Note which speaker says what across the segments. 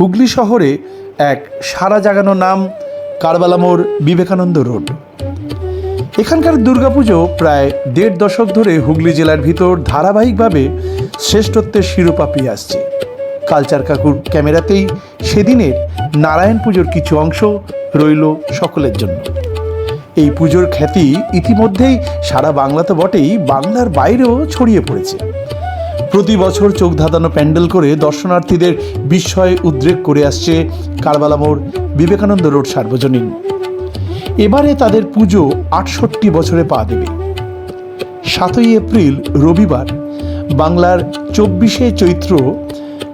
Speaker 1: হুগলি শহরে এক সারা জাগানো নাম কারবালামোর বিবেকানন্দ রোড। এখানকার দুর্গাপুজো প্রায় দেড় দশক ধরে হুগলি জেলার ভিতর ধারাবাহিকভাবে শ্রেষ্ঠত্বের শিরোপা পেয়ে আসছে। কালচার কাকুর ক্যামেরাতেই সেদিনের নারায়ণ পুজোর কিছু অংশ রইল সকলের জন্য। এই পুজোর খ্যাতি ইতিমধ্যেই সারা বাংলা তো বটেই, বাংলার বাইরেও ছড়িয়ে পড়েছে। প্রতি বছর চোখ ধাঁধানো প্যান্ডেল করে দর্শনার্থীদের বিস্ময়ে উদ্রেক করে আসছে কারবালা কারবালামোর বিবেকানন্দ রোড সার্বজনীন। এবারে তাদের পুজো আটষট্টি বছরে পা দেবে। সাতই এপ্রিল, রবিবার, বাংলার চব্বিশে চৈত্র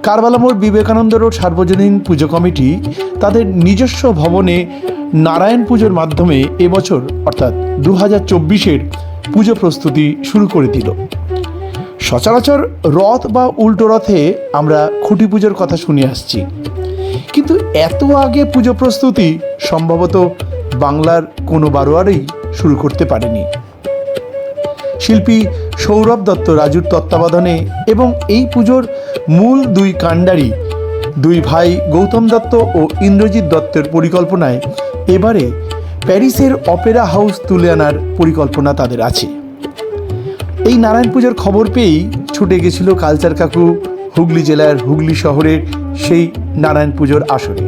Speaker 1: কারবালামোর বিবেকানন্দ রোড সার্বজনীন পুজো কমিটি তাদের নিজস্ব ভবনে নারায়ণ পুজোর মাধ্যমে এবছর অর্থাৎ দু হাজার চব্বিশের পুজো প্রস্তুতি শুরু করে দিল। সচরাচর রথ বা উল্টো রথে আমরা খুঁটি পুজোর কথা শুনে আসছি। কিন্তু এত আগে পুজো প্রস্তুতি সম্ভবত বাংলার কোনো বারোয়ারেই শুরু করতে পারেনি। শিল্পী সৌরভ দত্ত রাজুর তত্ত্বাবধানে এবং এই পুজোর মূল দুই কাণ্ডারি, দুই ভাই গৌতম দত্ত ও ইন্দ্রজিৎ দত্তের পরিকল্পনায় এবারে প্যারিসের অপেরা হাউস তুলে আনার পরিকল্পনা তাদের আছে। এই নারায়ণ পুজোর খবর পেয়েই ছুটে গেছিল কালচার কাকু হুগলি জেলার হুগলি শহরের সেই নারায়ণ পুজোর আসরে।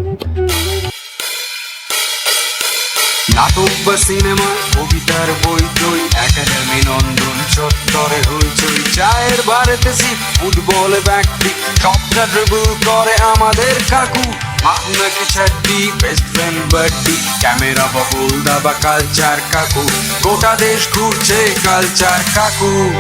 Speaker 2: নাটক বা সিনেমা, কবিতার বই টই একাডেমি নন্দন চত্বরে হইচই চায়ের ফুটবল ব্যাগটি সবটা ড্রিবল করে আমাদের কাকু। আপনাকে ছাড়টি বেস্ট ফ্রেন্ড বাড্ডি ক্যামেরা বকুল দাবা কালচার কাকু। গোটা দেশ ঘুরছে কালচার কাকু।